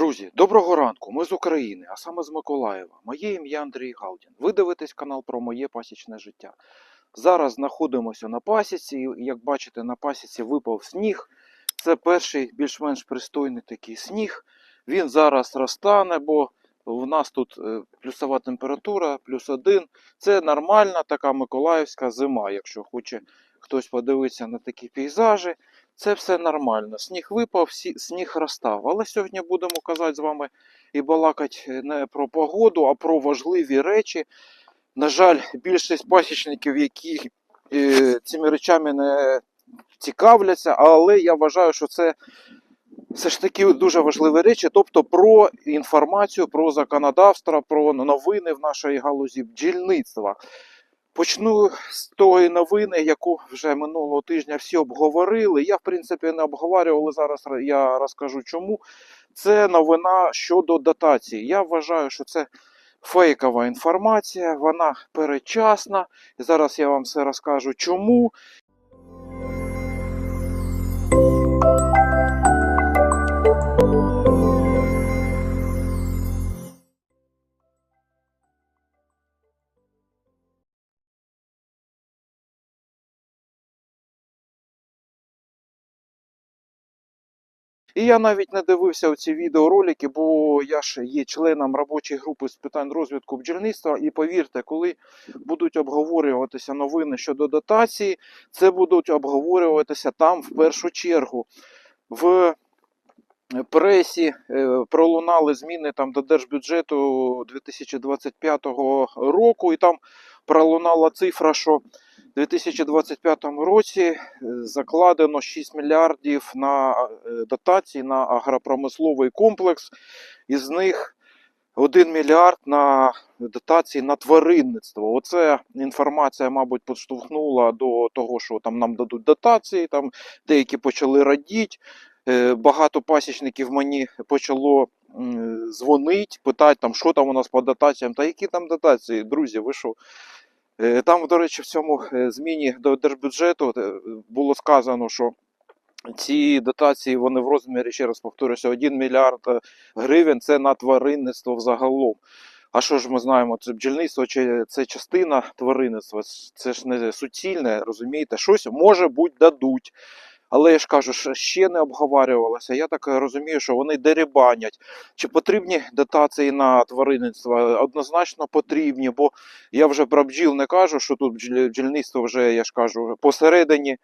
Друзі, доброго ранку. Ми з України, а саме з Миколаєва. Моє ім'я Андрій Галдін. Ви дивитесь канал про моє пасічне життя. Зараз знаходимося на пасіці, як бачите, на пасіці випав сніг. Це перший більш-менш пристойний такий сніг. Він зараз розтане, бо в нас тут е, плюсова температура, плюс один. Це нормальна така миколаївська зима, якщо хоче хтось подивитися на такі пейзажі. Це все нормально. Сніг випав, сніг розстав. Але сьогодні будемо казати з вами і балакати не про погоду, а про важливі речі. На жаль, більшість пасічників, які е, цими речами не цікавляться, але я вважаю, що це все ж таки дуже важливі речі, тобто про інформацію, про законодавство, про новини в нашій галузі бджільництва. Почну з тої новини, яку вже минулого тижня всі обговорили. Я, в принципі, не обговорював, але зараз я розкажу чому. Це новина щодо дотації. Я вважаю, що це фейкова інформація, вона передчасна. Зараз я вам все розкажу чому. І я навіть не дивився ці відеоролики, бо я ж є членом робочої групи з питань розвитку бджільництва. І повірте, коли будуть обговорюватися новини щодо дотації, це будуть обговорюватися там в першу чергу. В пресі е, пролунали зміни там до держбюджету 2025 року, і там пролунала цифра, що 2025 році е, закладено 6 мільярдів на е, дотації на агропромисловий комплекс, із них 1 мільярд на дотації на тваринництво. Оце інформація, мабуть, підштовхнула до того, що там нам дадуть дотації, там деякі почали радіти. Е, Багато пасічників мені почало дзвонити, питати, там, що там у нас по дотаціям, та які там дотації, друзі, ви що? Е, Там, до речі, в цьому е, зміні до держбюджету е, було сказано, що ці дотації вони в розмірі, ще раз повторюся, 1 мільярд гривень це на тваринництво взагалом. А що ж ми знаємо, це бджільництво чи це частина тваринництва, це ж не суцільне, розумієте? Щось може бути дадуть. Але я ж кажу, що ще не обговорювалося. Я так розумію, що вони дерибанять. Чи потрібні дотації на тваринництво? Однозначно потрібні, бо я вже про бджіл не кажу, що тут бджільництво вже, я ж кажу, посередині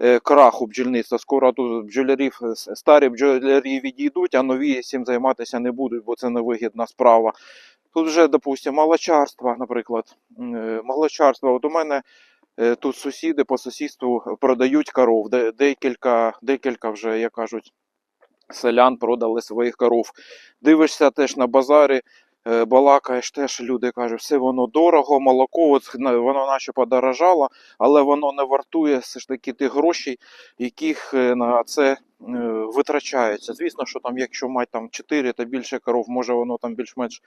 е, краху бджільництва. Скоро тут бджолярів, е, старі бджолярі відійдуть, а нові цим займатися не будуть, бо це невигідна справа. Тут вже, допустимо, молочарство, наприклад. М, е, От у мене е, тут сусіди по сусідству продають коров. Декілька, декілька вже, як кажуть, селян продали своїх коров. Дивишся теж на базарі, е, балакаєш теж, люди кажуть, все воно дорого, молоко, от, воно наче подорожало, але воно не вартує все ж таки тих грошей, яких е, на це е, витрачається. Звісно, що там, якщо мати там 4 та більше коров, може воно там більш-менш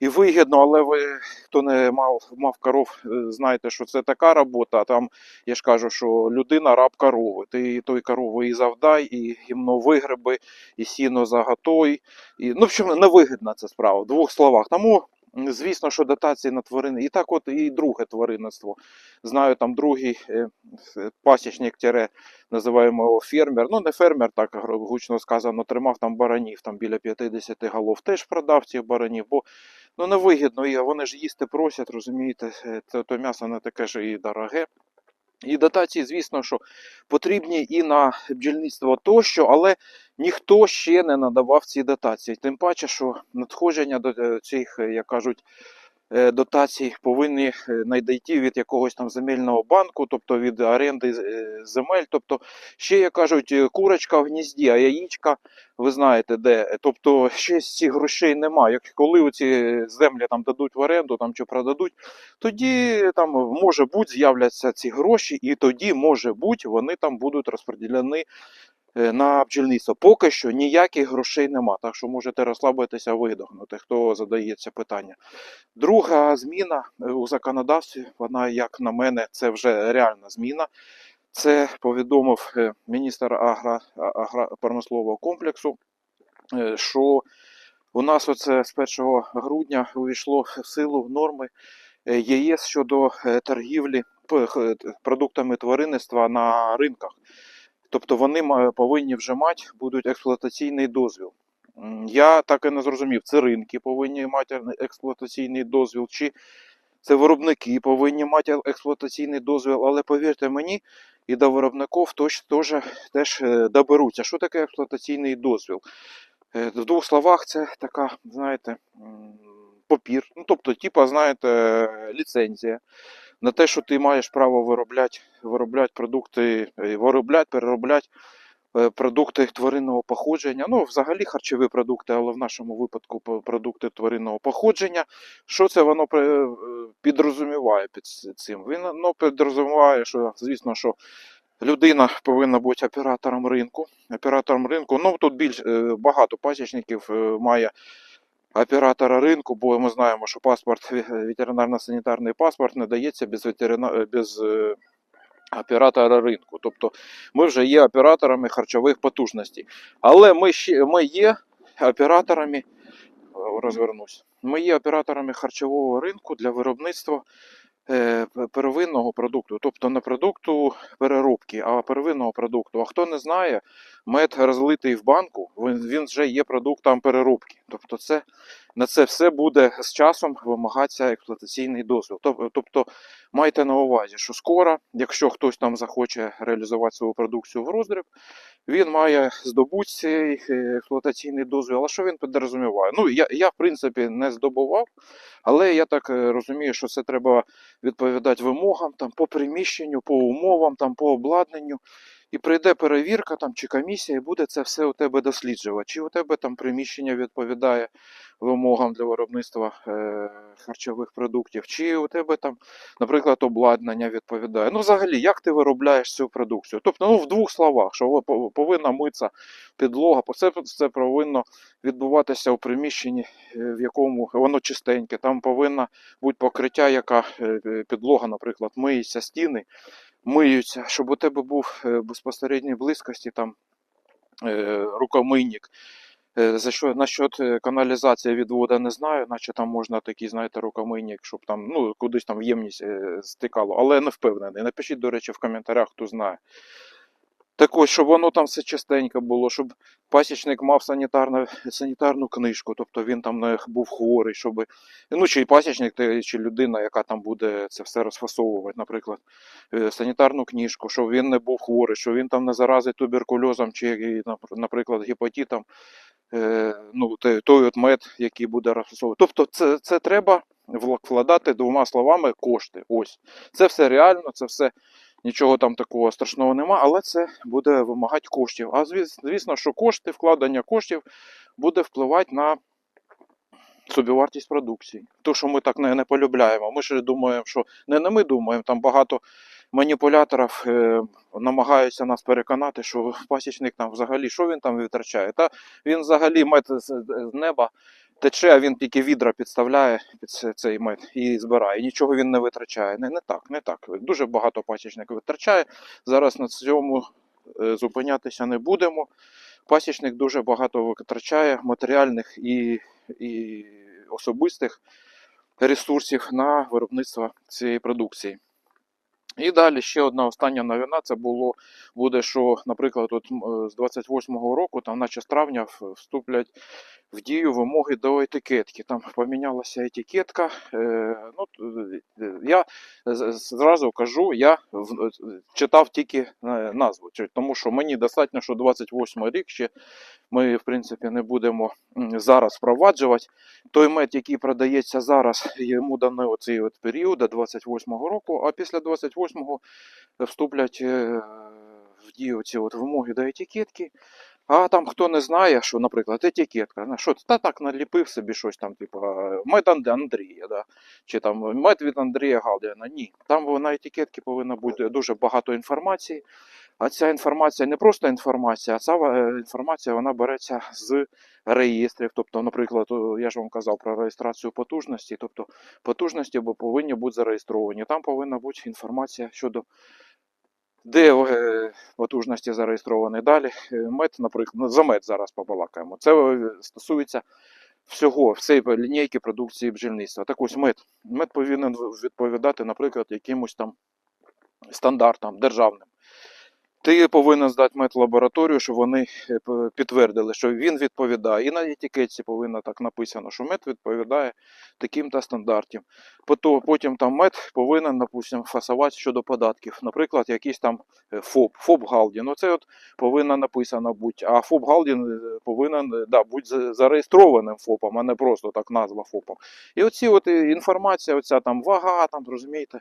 і вигідно, але ви, хто не мав, мав коров, е, знаєте, що це така робота. А там я ж кажу, що людина раб корови. Ти той корови і завдай, і гімно вигреби, і сіно заготой. І, ну, в общем, невигідна ця справа. В двох словах. Тому, звісно, що дотації на тварини. І так, от і друге тваринництво. Знаю, там другий е, е, пасічник тире, називаємо його фермер. Ну, не фермер, так гучно сказано, тримав там баранів, там біля 50 голов. Теж продав цих баранів, бо ну невигідно, і вони ж їсти просять, розумієте, е, це то м'ясо не таке ж і дороге. І дотації, звісно, що потрібні і на бджільництво тощо, але ніхто ще не надавав ці дотації. Тим паче, що надходження до е, цих, е, як кажуть, е, дотацій повинні надійти від якогось там земельного банку, тобто від оренди земель. Тобто, ще, як кажуть, курочка в гнізді, а яєчка ви знаєте де. Тобто ще з цих грошей немає. Як коли ці землі там дадуть в оренду там чи продадуть, тоді там може бути з'являться ці гроші, і тоді, може бути, вони там будуть розподілені на бджільництво. Поки що ніяких грошей нема, так що можете розслабитися, видохнути, хто задає це питання. Друга зміна е, у законодавстві, вона, як на мене, це вже реальна зміна. Це повідомив е, міністр агро, агропромислового комплексу е, що у нас оце з 1 грудня увійшло в силу норми е, ЄС щодо е, торгівлі продуктами тваринництва на ринках. Тобто вони повинні вже мати будуть експлуатаційний дозвіл. Я так і не зрозумів, це ринки повинні мати експлуатаційний дозвіл, чи це виробники повинні мати експлуатаційний дозвіл, але повірте мені, і до виробників тож, теж, теж е, доберуться. Що таке експлуатаційний дозвіл? Е, В двох словах, це така, знаєте, папір. Ну, тобто, типа, знаєте, ліцензія на те, що ти маєш право виробляти, виробляти продукти, е, виробляти, переробляти е, продукти тваринного походження. Ну, взагалі харчові продукти, але в нашому випадку продукти тваринного походження. Що це воно е, підрозуміває під цим? Він ну, підрозуміває, що, звісно, що людина повинна бути оператором ринку. Оператором ринку, ну тут більш багато пасічників має оператора ринку, бо ми знаємо, що паспорт, ветеринарно-санітарний паспорт не дається без, ветерина... без е, оператора ринку. Тобто ми вже є операторами харчових потужностей. Але ми, ще, ми є операторами, е, розвернусь, ми є операторами харчового ринку для виробництва е, первинного продукту, тобто не продукту переробки, а первинного продукту. А хто не знає, мед розлитий в банку, він, він вже є продуктом переробки. Тобто, це на це все буде з часом вимагатися експлуатаційний дозвіл. Тобто, майте на увазі, що скоро, якщо хтось там захоче реалізувати свою продукцію в роздріб, він має здобути цей е, експлуатаційний дозвіл. А що він підрозуміває? Ну, я, я в принципі не здобував, але я так е, розумію, що це треба відповідати вимогам там, по приміщенню, по умовам, там, по обладнанню. І прийде перевірка там, чи комісія, і буде це все у тебе досліджувати. Чи у тебе там приміщення відповідає вимогам для виробництва е, харчових продуктів, чи у тебе там, наприклад, обладнання відповідає. Ну, взагалі, як ти виробляєш цю продукцію? Тобто, ну, в двох словах, що повинна митися підлога, це, це повинно відбуватися у приміщенні, е, в якому воно чистеньке. Там повинна бути покриття, яка е, підлога, наприклад, миється стіни, миються, щоб у тебе був е, безпосередній близькості там е, рукомийник. Е, За що насчет каналізації каналізації відводу не знаю, наче там можна такий, знаєте, рукомийник, щоб там ну, кудись там в ємність стикало, але не впевнений. Напишіть, до речі, в коментарях, хто знає. Так ось, щоб воно там все чистенько було, щоб пасічник мав санітарну, санітарну книжку, тобто він там не був хворий, щоб. Ну, чи пасічник, чи людина, яка там буде це все розфасовувати, наприклад, е, санітарну книжку, щоб він не був хворий, що він там не заразить туберкульозом чи, наприклад, гепатитом, е, ну, той от мед, який буде розфасовувати. Тобто, це, це треба вкладати двома словами кошти. Ось. Це все реально, це все Нічого там такого страшного нема, але це буде вимагати коштів. А звісно, що кошти, вкладення коштів буде впливати на собівартість продукції. То, що ми так не, не полюбляємо. Ми ж думаємо, що не, не ми думаємо, там багато маніпуляторів е, намагаються нас переконати, що пасічник там взагалі що він там витрачає. Та він взагалі мед з, неба тече, а він тільки відра підставляє під цей мед і збирає. Нічого він не витрачає. Не, не так, не так. Дуже багато пасічник витрачає. Зараз на цьому е, зупинятися не будемо. Пасічник дуже багато витрачає матеріальних і, і особистих ресурсів на виробництво цієї продукції. І далі ще одна остання новина. Це було буде, що, наприклад, от, е, з 28-го року, там, наче з травня, вступлять в дію вимоги до етикетки. Там помінялася етикетка. Е, ну, е, я зразу кажу, я е, читав тільки назву, тому що мені достатньо, що 28 рік ще ми, в принципі, не будемо зараз впроваджувати. Той мед, який продається зараз, йому даний оцей період до 28-го року, а після 28-го вступлять е, в дію ці от вимоги до етикетки. А там хто не знає, що, наприклад, етикетка, на що та так наліпив собі щось там, типу, е, мед Андрія, да? чи там мед від Андрія Галдіна. Ні. Там на етикетці повинно бути дуже багато інформації. А ця інформація не просто інформація, а ця е, інформація вона береться з реєстрів. Тобто, наприклад, я ж вам казав про реєстрацію потужності. Тобто потужності повинні бути зареєстровані. Там повинна бути інформація щодо де е, потужності зареєстровані далі. Е, Мед, наприклад, ну, за мед зараз побалакаємо. Це стосується всього, всієї лінійки продукції бджільництва. Так ось мед. Мед повинен відповідати, наприклад, якимось там стандартам державним. Ти повинен здати медлабораторію, щоб вони е, підтвердили, що він відповідає. І на етикетці повинно так написано, що мед відповідає таким-то стандартам. Потім там мед повинен, допустим, фасувати щодо податків. Наприклад, якийсь там е, ФОП, ФОП Галдін. Оце от повинно написано бути. А ФОП Галдін е, повинен да, бути зареєстрованим ФОПом, а не просто так назва ФОПом. І оці от інформація, оця там вага, там, розумієте,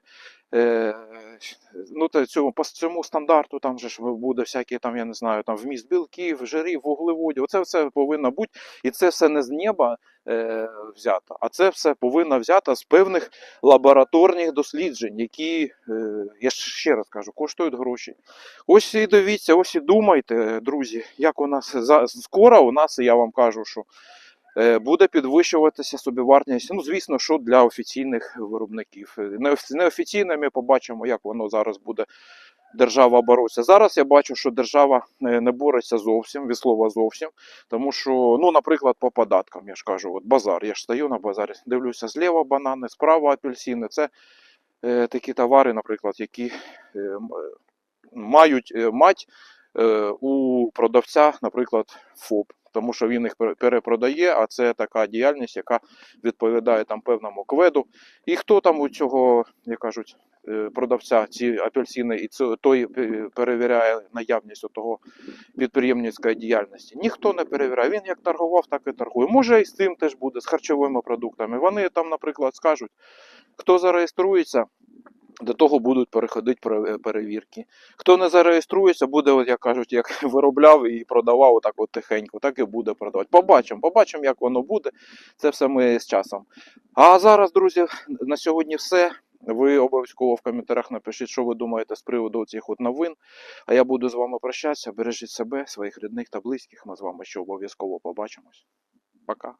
ну, та цьому, по цьому стандарту там же ж буде всякі там, я не знаю, там вміст білків, жирів, вуглеводів. Оце все повинно бути. І це все не з неба е, взято, а це все повинно взято з певних лабораторних досліджень, які, е, я ще раз кажу, коштують гроші. Ось і дивіться, ось і думайте, друзі, як у нас за, скоро у нас, я вам кажу, що е, буде підвищуватися собівартість. Ну, звісно, що для офіційних виробників. Е, неофі- Неофіційними побачимо, як воно зараз буде держава боротися. Зараз я бачу, що держава е, не бореться зовсім, від слова зовсім. Тому що, ну, наприклад, по податкам, я ж кажу, от базар. Я ж стою на базарі, дивлюся зліва банани, справа апельсини. Це е, такі товари, наприклад, які е, е, мають е, мать е, у продавця, наприклад, ФОП. Тому що він їх перепродає, а це така діяльність, яка відповідає там певному кведу. І хто там у цього, як кажуть, е, продавця ці апельсини, і той е, перевіряє наявність того підприємницької діяльності. Ніхто не перевіряє. Він як торгував, так і торгує. Може і з цим теж буде, з харчовими продуктами. Вони там, наприклад, скажуть, хто зареєструється. До того будуть переходити перевірки. Хто не зареєструється, буде, от, як кажуть, як виробляв і продавав отак от тихенько, так і буде продавати. Побачимо, побачимо, як воно буде. Це все ми з часом. А зараз, друзі, на сьогодні все. Ви обов'язково в коментарях напишіть, що ви думаєте з приводу цих от новин. А я буду з вами прощатися. Бережіть себе, своїх рідних та близьких. Ми з вами ще обов'язково побачимось. Пока.